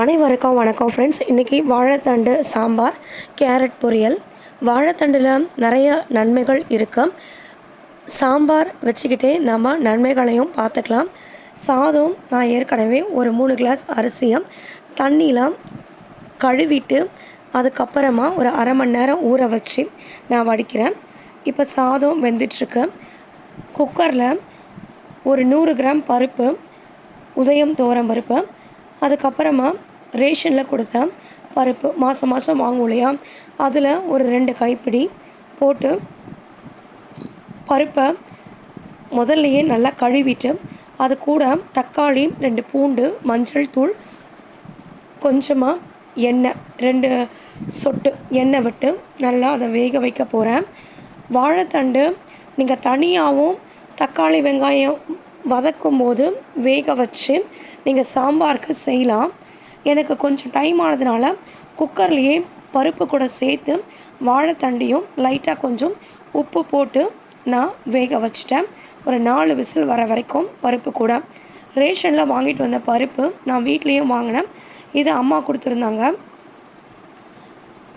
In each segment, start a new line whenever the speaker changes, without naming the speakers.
அனைவருக்கும் வணக்கம் ஃப்ரெண்ட்ஸ் இன்றைக்கி வாழைத்தண்டு சாம்பார் கேரட் பொரியல். வாழைத்தண்டில் நிறைய நன்மைகள் இருக்கு. சாம்பார் வச்சுக்கிட்டே நம்ம நன்மைகளையும் பார்த்துக்கலாம். சாதம் நான் ஏற்கனவே ஒரு மூணு கிளாஸ் அரிசியும் தண்ணியில் கழுவிட்டு அதுக்கப்புறமா ஒரு அரை மணி நேரம் ஊற வச்சு நான் வடிக்கிறேன். இப்போ சாதம் வெந்துட்டுருக்கு குக்கரில் ஒரு நூறு கிராம் பருப்பு உதயம் தோரம் பருப்பு அதுக்கப்புறமா ரேஷனில் கொடுத்த பருப்பு மாதம் மாதம் வாங்குவோம் இல்லையா அதில் ஒரு ரெண்டு கைப்பிடி போட்டு பருப்பை முதல்லையே நல்லா கழுவிட்டு அது கூட தக்காளி ரெண்டு பூண்டு மஞ்சள் தூள் கொஞ்சமாக எண்ணெய் ரெண்டு சொட்டு எண்ணெய் விட்டு நல்லா அதை வேக வைக்க போகிறேன் வாழைத்தண்டு நீங்கள் தனியாகவும் தக்காளி வெங்காயம் வதக்கும் போது வேக வச்சு நீங்கள் சாம்பாருக்கு செய்யலாம். எனக்கு கொஞ்சம் டைம் ஆனதுனால குக்கர்லேயே பருப்பு கூட சேர்த்து வாழைத்தண்டையும் லைட்டாக கொஞ்சம் உப்பு போட்டு நான் வேக வச்சிட்டேன். ஒரு நாலு விசில் வர வரைக்கும் பருப்பு கூட. ரேஷனில் வாங்கிட்டு வந்த பருப்பு நான் வீட்லேயும் வாங்கினேன். இது அம்மா கொடுத்துருந்தாங்க.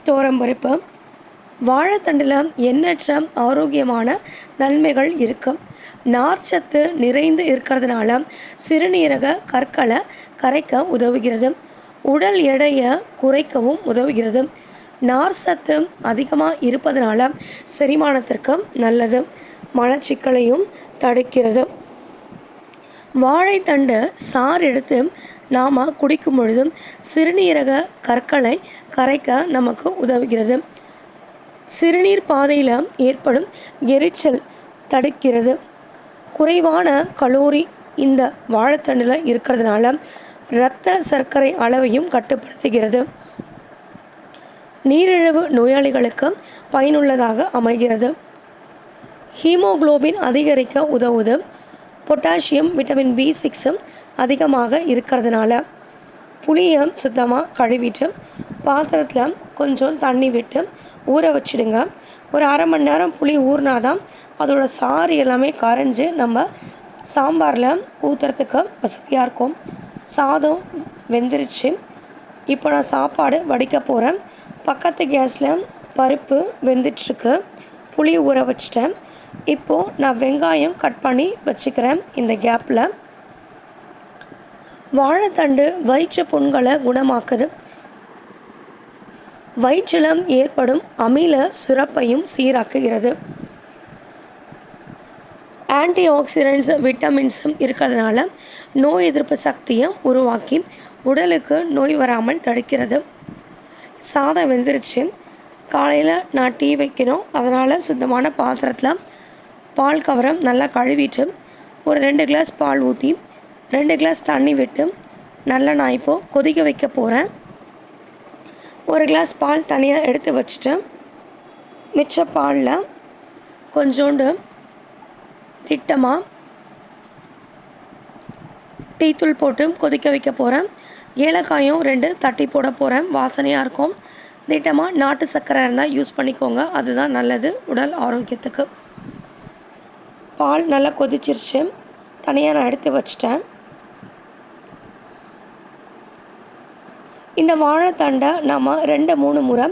பருப்பு. வாழைத்தண்டில் எண்ணற்ற ஆரோக்கியமான நன்மைகள் இருக்குது நார்ச்சத்து நிறைந்து இருக்கிறதுனால சிறுநீரக கற்களை கரைக்க உதவுகிறது. உடல் எடையை குறைக்கவும் உதவுகிறது. நார் சத்து அதிகமாக இருப்பதனால செரிமானத்திற்கு நல்லது. மலச்சிக்கலையும் தடுக்கிறது. வாழைத்தண்டு சாறு எடுத்து நாம் குடிக்கும் பொழுது சிறுநீரக கற்களை கரைக்க நமக்கு உதவுகிறது. சிறுநீர் பாதையில் ஏற்படும் எரிச்சல் தடுக்கிறது. குறைவான கலோரி இந்த வாழைத்தண்டில் இருக்கிறதுனால இரத்த சர்க்கரை அளவையும் கட்டுப்படுத்துகிறது. நீரிழிவு நோயாளிகளுக்கு பயனுள்ளதாக அமைகிறது. ஹீமோகுளோபின் அதிகரிக்க உதவுது. பொட்டாசியம் விட்டமின் பி சிக்ஸும் அதிகமாக இருக்கிறதுனால. புளியை சுத்தமாக கழுவிட்டு பாத்திரத்தில் கொஞ்சம் தண்ணி விட்டு ஊற வச்சிடுங்க. ஒரு அரை மணி நேரம் புளி ஊறினா தான் அதோட சாறு எல்லாமே கரைஞ்சி நம்ம சாம்பாரில் ஊற்றுறதுக்கு வசதியாக இருக்கும். சாதம் வெந்துருச்சு. இப்போ நான் சாப்பாடு வடிக்க போகிறேன் பக்கத்து கேஸில் பருப்பு வெந்துட்டுருக்கு புளி ஊற வச்சிட்டேன். இப்போது நான் வெங்காயம் கட் பண்ணி வச்சுக்கிறேன் இந்த கேப்பில் வாழைத்தண்டு வயிற்று புண்களை குணமாக்குது. வயிற்றில் ஏற்படும் அமில சுரப்பையும் சீராக்குகிறது. ஆன்டி ஆக்சிடென்ட்ஸ் விட்டமின்ஸும் இருக்கிறதுனால நோய் எதிர்ப்பு சக்தியை உருவாக்கி உடலுக்கு நோய் வராமல் தடுக்கிறது. சாதம் வெந்துருச்சு. காலையில் நான் டீ வைக்கணும். அதனால் சுத்தமான பாத்திரத்தில் பால் கவரம் நல்லா கழுவிட்டு ஒரு ரெண்டு கிளாஸ் பால் ஊற்றி ரெண்டு கிளாஸ் தண்ணி விட்டு நல்லா நான் இப்போது கொதிக்க வைக்க போகிறேன் ஒரு கிளாஸ் பால் தனியாக எடுத்து வச்சுட்டு மிச்ச பாலில் கொஞ்சோண்டு திட்டமாக டீத்தூள் போட்டு கொதிக்க வைக்க போகிறேன் ஏலக்காயும் ரெண்டு தட்டி போட போகிறேன் வாசனையாக இருக்கும். திட்டமாக நாட்டு சர்க்கரை இருந்தால் யூஸ் பண்ணிக்கோங்க. அதுதான் நல்லது. உடல் ஆரோக்கியத்துக்கு. பால் நல்லா கொதிச்சிருச்சு. தனியாக நான் எடுத்து வச்சிட்டேன். இந்த வாழைத்தண்டை நம்ம ரெண்டு மூணு முறை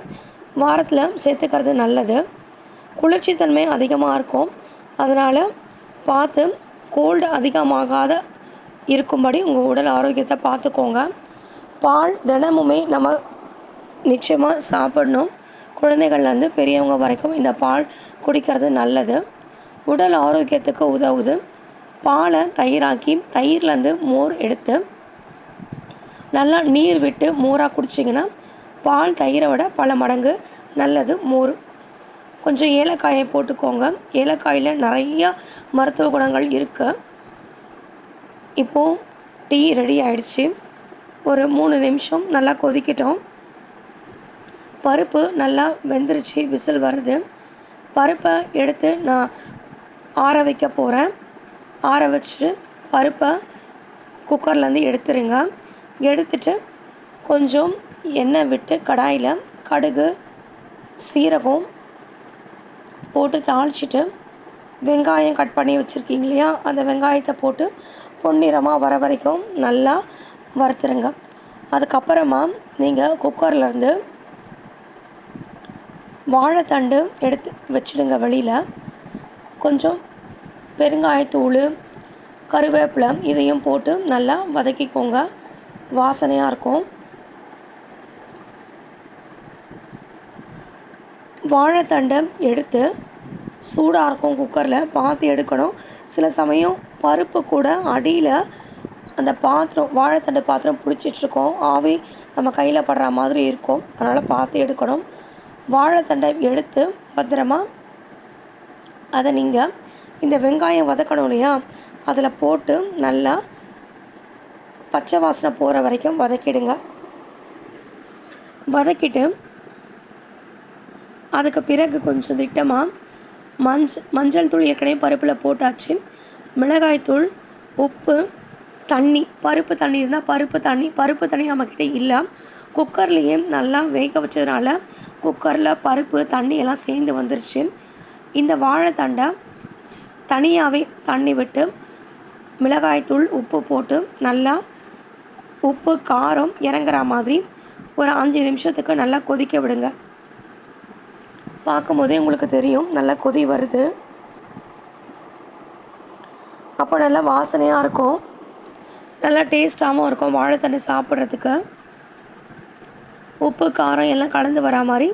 வாரத்தில் சேர்த்துக்கிறது நல்லது. குளிர்ச்சி தன்மை அதிகமாக இருக்கும். அதனால் பார்த்து கோல்டு அதிகமாகாத இருக்கும்படி உங்கள் உடல் ஆரோக்கியத்தை பார்த்துக்கோங்க. பால் தினமுமே நம்ம நிச்சயமாக சாப்பிடணும். குழந்தைகள்லேருந்து பெரியவங்க வரைக்கும் இந்த பால் குடிக்கிறது நல்லது. உடல் ஆரோக்கியத்துக்கு உதவுது. பாலை தயிராக்கி தயிர்லேருந்து மோர் எடுத்து நல்லா நீர் விட்டு மோராக குடிச்சிங்கன்னா பால் தயிரை விட பல மடங்கு நல்லது மோர் கொஞ்சம் ஏலக்காயை போட்டுக்கோங்க. ஏலக்காயில் நிறையா மருத்துவ குணங்கள் இருக்குது இப்போது டீ ரெடி ஆயிடுச்சு. ஒரு மூணு நிமிஷம் நல்லா கொதிக்கிட்டோம். பருப்பு நல்லா வெந்துருச்சு விசில் வருது. பருப்பை எடுத்து நான் ஆற வைக்க போகிறேன் ஆற வச்சுட்டு பருப்பை குக்கர்லேருந்து எடுத்துருங்க. எடுத்துட்டு கொஞ்சம் எண்ணெய் விட்டு கடாயில் கடுகு சீரகம் போட்டு தாளிச்சிட்டு வெங்காயம் கட் பண்ணி வச்சுருக்கீங்க இல்லையா? அந்த வெங்காயத்தை போட்டு பொன்னிறமாக வர வரைக்கும் நல்லா வறுத்துருங்க. அதுக்கப்புறமா நீங்கள் குக்கர்லேருந்து வாழைத்தண்டு எடுத்து வச்சிடுங்க வெளியில். கொஞ்சம் பெருங்காயத்தூள் கருவேப்பிலை இதையும் போட்டு நல்லா வதக்கிக்கோங்க. வாசனையாக இருக்கும். வாழைத்தண்டை எடுத்து சூடாக இருக்கும் குக்கரில் பார்த்து எடுக்கணும். சில சமயம் பருப்பு கூட அடியில் அந்த பாத்திரம் வாழைத்தண்டு பாத்திரம் பிடிச்சிட்ருக்கோம். ஆவி நம்ம கையில் படுற மாதிரி இருக்கும். அதனால் பார்த்து எடுக்கணும். வாழைத்தண்டை எடுத்து பத்திரமா அதை நீங்கள் இந்த வெங்காயம் வதக்கணும் இல்லையா? அதில் போட்டு நல்லா பச்சை வாசனை போகிற வரைக்கும் வதக்கிடுங்க. வதக்கிட்டு அதுக்கு பிறகு கொஞ்சம் திட்டமாக மஞ்ச மஞ்சள் தூள் ஏற்கனவே பருப்பில் போட்டாச்சு. மிளகாய்த்தூள் உப்பு தண்ணி பருப்பு தண்ணி இருந்தால் பருப்பு தண்ணி பருப்பு தண்ணி நம்மக்கிட்ட இல்லை. குக்கர்லேயே நல்லா வேக வச்சதுனால குக்கரில் பருப்பு தண்ணி எல்லாம் சேர்ந்து வந்துருச்சு. இந்த வாழைத்தண்டை தனியாகவே தண்ணி விட்டு மிளகாய்த்தூள் உப்பு போட்டு நல்லா உப்பு காரம் இறங்குற மாதிரி ஒரு அஞ்சு நிமிஷத்துக்கு நல்லா கொதிக்க விடுங்க. பார்க்கும்போதே உங்களுக்கு தெரியும் நல்லா கொதி வருது. அப்போ நல்லா வாசனையாக இருக்கும். நல்லா டேஸ்ட்டாகவும் இருக்கும் வாழைத்தண்ணி சாப்பிட்றதுக்கு. உப்பு காரம் எல்லாம் கலந்து வரா மாதிரி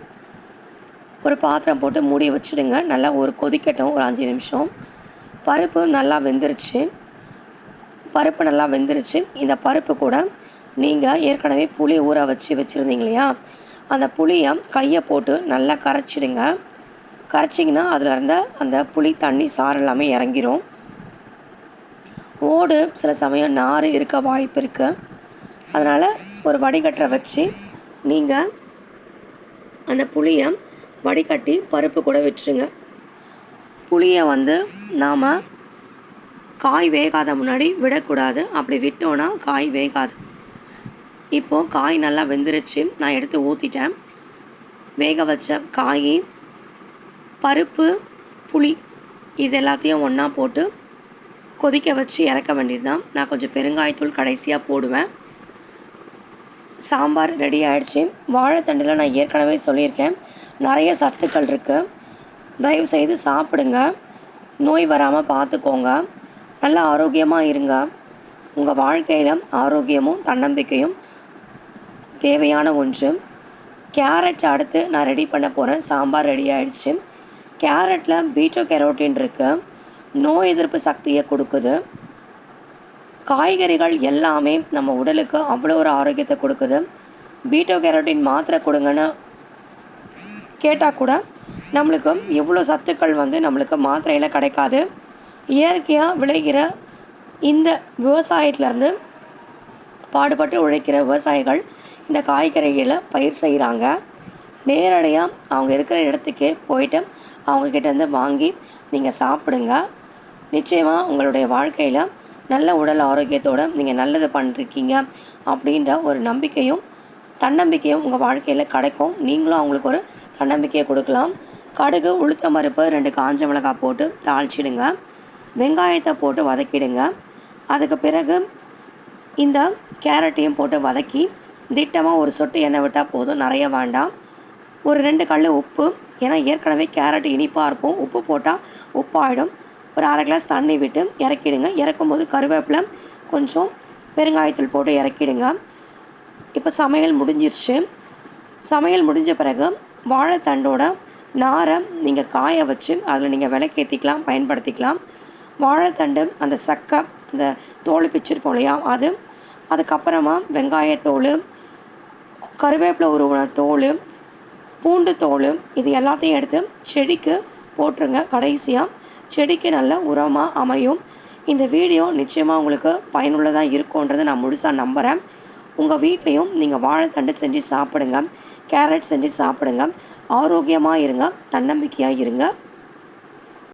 ஒரு பாத்திரம் போட்டு மூடி வச்சுடுங்க. நல்லா ஒரு கொதிக்கட்டும் ஒரு அஞ்சு நிமிஷம். பருப்பு நல்லா வெந்துருச்சு. பருப்பு நல்லா வெந்துருச்சு. இந்த பருப்பு கூட நீங்கள் ஏற்கனவே புளி ஊற வச்சு வச்சுருந்தீங்க இல்லையா? அந்த புளியை கையை போட்டு நல்லா கரைச்சிடுங்க. கரைச்சிங்கன்னா அதில் இருந்த அந்த புளி தண்ணி சாறு எல்லாமே இறங்கிரும். ஓடு சில சமயம் நார் இருக்க வாய்ப்பு இருக்குது அதனால் ஒரு வடிகட்டரை வச்சு நீங்கள் அந்த புளியை வடிகட்டி பருப்பு கூட விட்டுருங்க. புளியை வந்து நாம் காய் வேகாத முன்னாடி விடக்கூடாது. அப்படி விட்டோன்னா காய் வேகாது. இப்போது காய் நல்லா வெந்துருச்சு. நான் எடுத்து ஊற்றிட்டேன் வேக வச்ச காய் பருப்பு புளி இது எல்லாத்தையும் ஒன்றா போட்டு கொதிக்க வச்சு இறக்க வேண்டியது தான் நான் கொஞ்சம் பெருங்காயத்தூள் கடைசியாக போடுவேன். சாம்பார் ரெடி ஆகிடுச்சு வாழைத்தண்டில் நான் ஏற்கனவே சொல்லியிருக்கேன். நிறைய சத்துக்கள் இருக்குது தயவு செய்து சாப்பிடுங்க. நோய் வராமல் பார்த்துக்கோங்க நல்லா ஆரோக்கியமாக இருங்க. உங்கள் வாழ்க்கையில் ஆரோக்கியமும் தன்னம்பிக்கையும் தேவையான ஒன்று. கேரட் அடுத்து நான் ரெடி பண்ண போகிறேன் சாம்பார் ரெடி ஆகிடுச்சு கேரட்டில் பீட்டோ கேரோட்டின் இருக்குது நோய் எதிர்ப்பு சக்தியை கொடுக்குது. காய்கறிகள் எல்லாமே நம்ம உடலுக்கு அவ்வளோ ஒரு ஆரோக்கியத்தை கொடுக்குது. பீட்டோ கேரோட்டின் மாத்திரை கொடுங்கன்னு கேட்டால் கூட நம்மளுக்கு எவ்வளோ சத்துக்கள் வந்து நம்மளுக்கு மாத்திரையில் கிடைக்காது. இயற்கையாக விளைகிற இந்த விவசாயத்துலேருந்து பாடுபட்டு உழைக்கிற விவசாயிகள் இந்த காய்கறிகளை பயிர் செய்கிறாங்க. நேரடியாக அவங்க இருக்கிற இடத்துக்கே போயிட்டு அவங்கக்கிட்டேருந்து வாங்கி நீங்கள் சாப்பிடுங்க. நிச்சயமாக உங்களுடைய வாழ்க்கையில் நல்ல உடல் ஆரோக்கியத்தோடு நீங்கள் நல்லது பண்ணிருக்கீங்க அப்படின்ற ஒரு நம்பிக்கையும் தன்னம்பிக்கையும் உங்கள் வாழ்க்கையில் கிடைக்கும். நீங்களும் அவங்களுக்கு ஒரு தன்னம்பிக்கையை கொடுக்கலாம். கடுகு உளுத்த மறுப்பு ரெண்டு காஞ்ச மிளகாய் போட்டு தாளிச்சிடுங்க. வெங்காயத்தை போட்டு வதக்கிடுங்க. அதுக்கு பிறகு இந்த கேரட்டையும் போட்டு வதக்கி திட்டமாக ஒரு சொட்டு எண்ணெய் விட்டால் போதும். நிறைய வேண்டாம். ஒரு ரெண்டு கல் உப்பு. ஏன்னா ஏற்கனவே கேரட் இனிப்பாக இருக்கும். உப்பு போட்டால் உப்பாயிடும். ஒரு அரை கிளாஸ் தண்ணி விட்டு இறக்கிடுங்க. இறக்கும்போது கருவேப்பிலை கொஞ்சம் பெருங்காயத்தூள் போட்டு இறக்கிடுங்க. இப்போ சமையல் முடிஞ்சிருச்சு. சமையல் முடிஞ்ச பிறகு வாழைத்தண்டோட நாரை நீங்கள் காய வச்சு அதில் நீங்கள் விளக்கேற்றிக்கலாம் பயன்படுத்திக்கலாம். வாழைத்தண்டு அந்த சக்கை அந்த தோல் பிச்சிருப்போம் இல்லையா அது. அதுக்கப்புறமா வெங்காயத்தோல் கருவேப்பிலை உருவின தோல் பூண்டு தோல் இது எல்லாத்தையும் எடுத்து செடிக்கு போட்டுருங்க கடைசியாக செடிக்கு நல்ல உரமாக அமையும். இந்த வீடியோ நிச்சயமாக உங்களுக்கு பயனுள்ளதாக இருக்கும்ன்றதை நான் முழுசாக நம்புகிறேன் உங்கள் வீட்லேயும் நீங்கள் வாழைத்தண்டு செஞ்சு சாப்பிடுங்க கேரட் செஞ்சு சாப்பிடுங்க. ஆரோக்கியமாக இருங்க தன்னம்பிக்கையாக இருங்க.